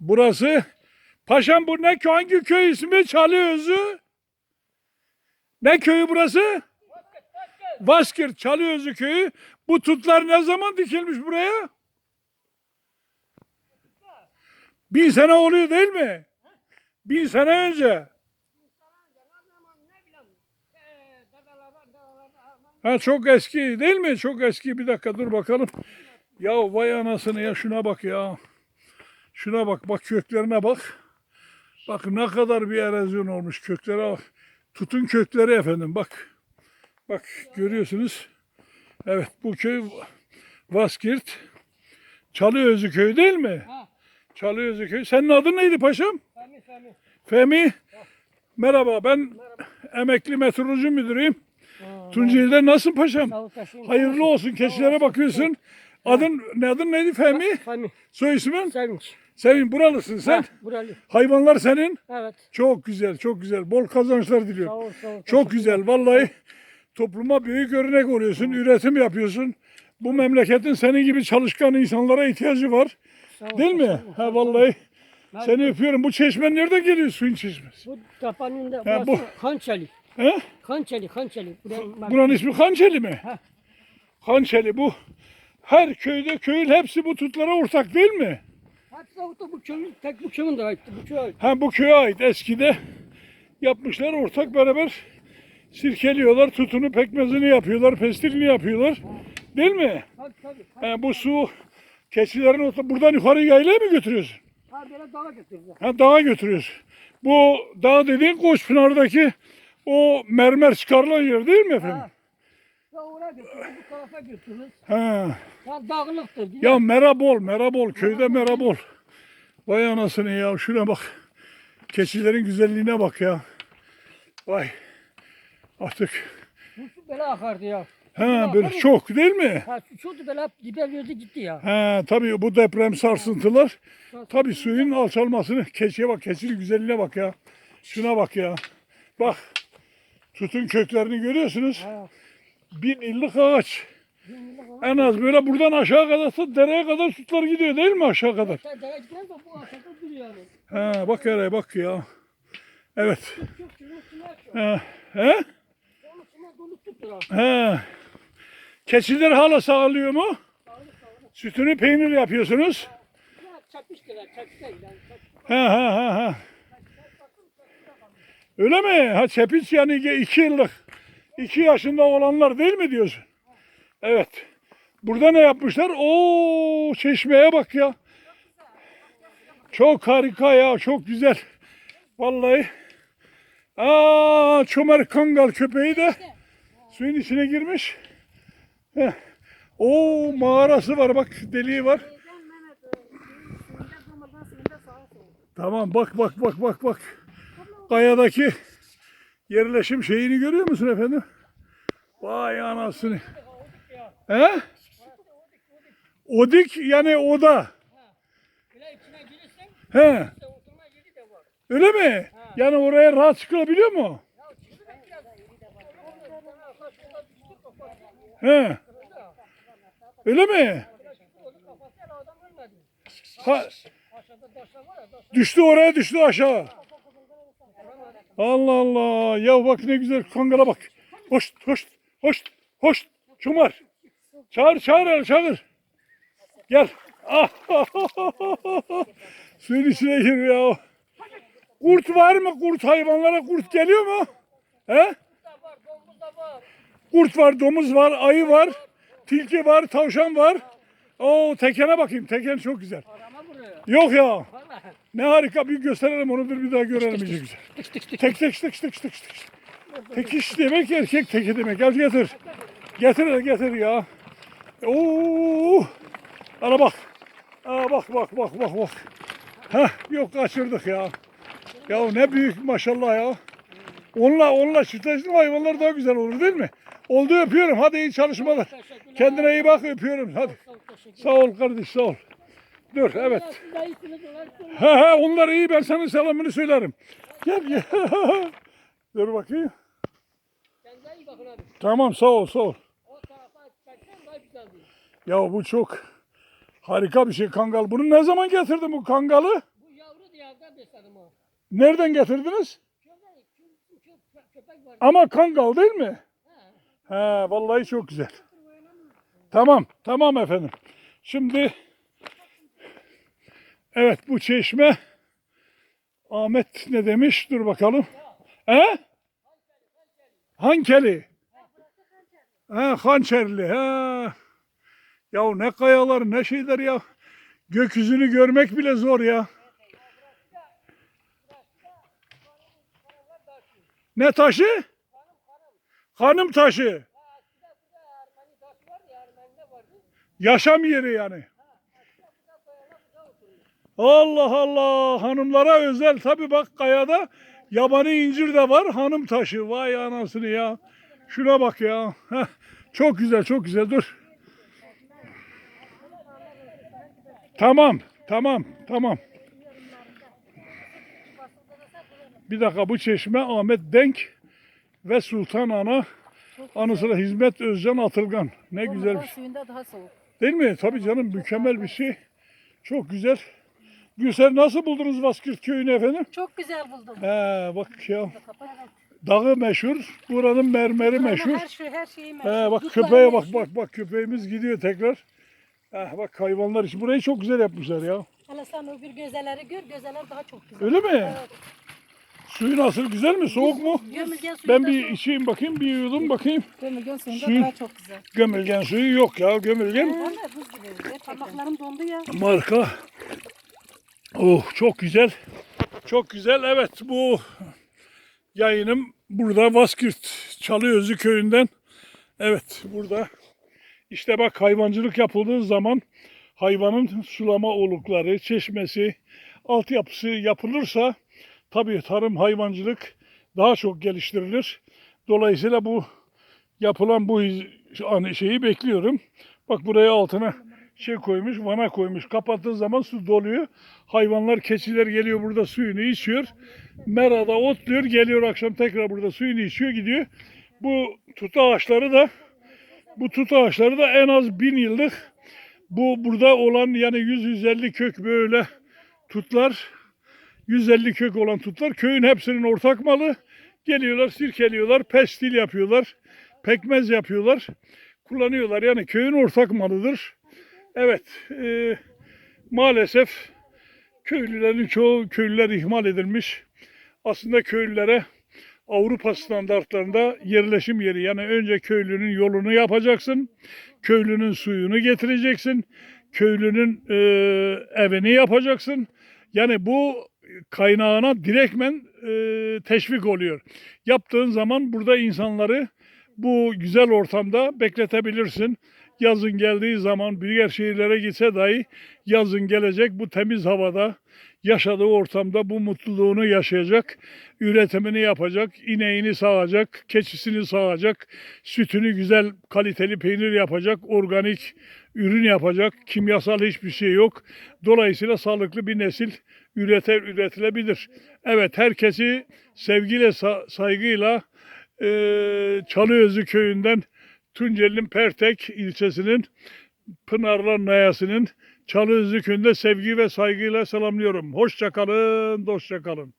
Burası Paşam bu ne köy? Hangi köy ismi? Çalıözü. Ne köyü burası? Vaskir Çalıözü köyü. Bu tutlar ne zaman dikilmiş buraya? Bin sene oluyor değil mi? Bin sene önce. Ha çok eski değil mi? Çok eski. Bir dakika dur bakalım. Ya vay anasını ya şuna bak ya. Şuna bak bak köklerine bak. Bak ne kadar bir erozyon olmuş köklere bak. Tutun kökleri efendim bak. Bak görüyorsunuz. Evet bu köy Vaskirt. Çalıözü köyü değil mi? Ha. Çalıözü köyü. Senin adın neydi paşam? Fehmi Fehmi. Fehmi. Merhaba ben emekli meteoroloji müdürüyüm. Tunceli'de nasılsın paşam? Hayırlı olsun. Keçilere bakıyorsun. Adın ne adın neydi Fehmi? Fehmi. Soy ismin? Sevinç. Sevin buralısın sen. Ha, buralı. Hayvanlar senin. Evet. Çok güzel, çok güzel. Bol kazançlar Sağ diliyorum. ol sağ ol. Çok güzel. Vallahi topluma büyük örnek oluyorsun. Üretim yapıyorsun. Bu memleketin senin gibi çalışkan insanlara ihtiyacı var. Sağ ol, Değil mi? taşıyın. Ha vallahi. Ben- Seni öpüyorum. Bu çeşme nereden geliyor suyun çeşmesi? Bu tapanın da Ha, burası bu- Hançeli. He? Hançeli, Hançeli. Buraya- Buranın ismi Kançeli mi? Ha. Kançeli bu. Her köyde köyün hepsi bu tutlara ortak değil mi? Hatta o da bu köyün, tek bu köyün de aitti. Bu köy ait. Ha bu köye ait eskide yapmışlar ortak beraber sirkeliyorlar, tutunu pekmezini yapıyorlar, pestilini yapıyorlar. Değil mi? Tabii tabii. Ha, bu su keçilerin orta buradan yukarı yaylaya mı götürüyorsun? Ha böyle dağa götürdü. Ha dağa götürüyorsun. Bu dağ dediğin Koçpınar'daki o mermer çıkarılan yer değil mi efendim? Ha. Ya oraya bu tarafa götürdü. Ha. Ya dağlıktır. Ya merabol, merabol, köyde merabol. Vay anasını ya, şuna bak. Keçilerin güzelliğine bak ya. Vay. Artık su böyle akardı ya. ha böyle çok değil mi? Ha su böyle gördü gitti ya. Ha tabii bu deprem sarsıntılar tabii suyun alçalmasını keçiye bak keçinin güzelliğine bak ya. Şuna bak ya. Bak. Tutun köklerini görüyorsunuz. Ha. Bin yıllık ağaç. En az böyle buradan aşağı kadar da dereye kadar tutlar gidiyor değil mi aşağı kadar? Sen dağa gitmez de bu aşağıda duruyor yani. Bak hele bak ya. Evet. He? Tuttular. He. Keçiler hala sağlıyor mu? Sütünü peynir yapıyorsunuz. Ha ha ha ha. Öyle mi? Ha çepiç yani iki yıllık. İki yaşında olanlar değil mi diyorsun? Evet. Burada ne yapmışlar? Oo çeşmeye bak ya. Çok harika ya. Çok güzel. Vallahi. Aa çömer kangal köpeği de suyun içine girmiş. Heh. Oo mağarası var bak deliği var. Tamam bak bak bak bak bak. Kayadaki yerleşim şeyini görüyor musun efendim? Vay anasını. He? Odik yani oda. He. Öyle mi? Yani oraya rahat çıkılabiliyor mu? He. Öyle mi? Ha, düştü oraya düştü aşağı. Allah Allah. Ya bak ne güzel kangala bak. Hoş hoş hoş hoş. Çumar. Çağır çağır çağır. Gel. Ah. Suyun içine gir ya. Kurt var mı? Kurt hayvanlara kurt geliyor mu? He? Kurt var, domuz var, ayı var, tilki var, tavşan var. Oo tekene bakayım. Teken çok güzel. Yok ya. Vallahi. Ne harika bir gösterelim onu bir daha görelim iyice güzel. Tek tek tek tek tek tek. Tekiş demek erkek teki demek. Gel getir. Getir getir ya. Oo! Ana bak. Aa bak bak bak bak bak. Heh yok kaçırdık ya. Ya ne büyük maşallah ya. Onunla onunla çiftleştim hayvanlar daha güzel olur değil mi? Oldu öpüyorum. Hadi iyi çalışmalar. Kendine iyi bak öpüyorum. Hadi. Sağ ol kardeş sağ ol. Dur evet. He he onlar iyi ben sana selamını söylerim. Gel gel. Dur bakayım. Tamam sağ ol sağ ol. Ya bu çok harika bir şey kangal. Bunu ne zaman getirdin bu kangalı? Bu Köyden besledim o. Nereden getirdiniz? Ama kangal değil mi? Ha. He, vallahi çok güzel. Tamam, tamam efendim. Şimdi evet bu çeşme Ahmet ne demiş? Dur bakalım. He? Hankeli. He, hançerli. He. Ya ne kayalar ne şeyler ya. Gökyüzünü görmek bile zor ya. Ne taşı? Hanım taşı. Yaşam yeri yani. Allah Allah hanımlara özel tabi bak kayada yabani incir de var hanım taşı vay anasını ya şuna bak ya Heh, çok güzel çok güzel dur tamam tamam tamam bir dakika bu çeşme Ahmet Denk ve Sultan Ana anı sıra Hizmet Özcan Atılgan ne güzel bir şey. suyunda daha soğuk. Değil mi? Tabii canım mükemmel bir şey. Çok güzel. Gülser nasıl buldunuz Vaskırt köyünü efendim? Çok güzel buldum. He bak ya. Dağı meşhur. Buranın mermeri Buranın meşhur. Her şey her şeyi meşhur. He bak Dutları köpeğe bak meşhur. bak bak köpeğimiz gidiyor tekrar. He bak hayvanlar için. Burayı çok güzel yapmışlar ya. Hele sen o bir gözeleri gör. Gözeler daha çok güzel. Öyle mi? Evet. Suyu nasıl? Güzel mi? Soğuk mu? Gömülgen suyu Ben da bir soğuk. içeyim bakayım. Bir yudum bakayım. Gömülgen Suyu- daha çok güzel. Gömülgen suyu yok ya. Gömülgen Ben de buz gibi. Parmaklarım dondu ya. marka. Oh çok güzel. Çok güzel. Evet bu yayınım burada Vaskürt Çalıözü köyünden. Evet burada işte bak hayvancılık yapıldığı zaman hayvanın sulama olukları, çeşmesi, altyapısı yapılırsa tabii tarım hayvancılık daha çok geliştirilir. Dolayısıyla bu yapılan bu şeyi bekliyorum. Bak buraya altına şey koymuş, vana koymuş. Kapattığı zaman su doluyor. Hayvanlar, keçiler geliyor burada suyunu içiyor. Merada otluyor, geliyor akşam tekrar burada suyunu içiyor, gidiyor. Bu tut ağaçları da bu tut ağaçları da en az bin yıllık bu burada olan yani 100-150 kök böyle tutlar 150 kök olan tutlar köyün hepsinin ortak malı. Geliyorlar, sirkeliyorlar, pestil yapıyorlar, pekmez yapıyorlar, kullanıyorlar. Yani köyün ortak malıdır. Evet, e, maalesef köylülerin çoğu köylüler ihmal edilmiş. Aslında köylülere Avrupa standartlarında yerleşim yeri yani önce köylünün yolunu yapacaksın, köylünün suyunu getireceksin, köylünün e, evini yapacaksın. Yani bu kaynağına direktmen e, teşvik oluyor. Yaptığın zaman burada insanları bu güzel ortamda bekletebilirsin. Yazın geldiği zaman diğer şehirlere gitse dahi yazın gelecek bu temiz havada yaşadığı ortamda bu mutluluğunu yaşayacak, üretimini yapacak, ineğini sağacak, keçisini sağacak, sütünü güzel kaliteli peynir yapacak, organik ürün yapacak, kimyasal hiçbir şey yok. Dolayısıyla sağlıklı bir nesil üreter, üretilebilir. Evet herkesi sevgiyle, sa- saygıyla eee Çalıözü köyünden Tunceli'nin Pertek ilçesinin Pınarlar Nayası'nın Çalıözü köyünde sevgi ve saygıyla selamlıyorum. Hoşça kalın, dostça kalın.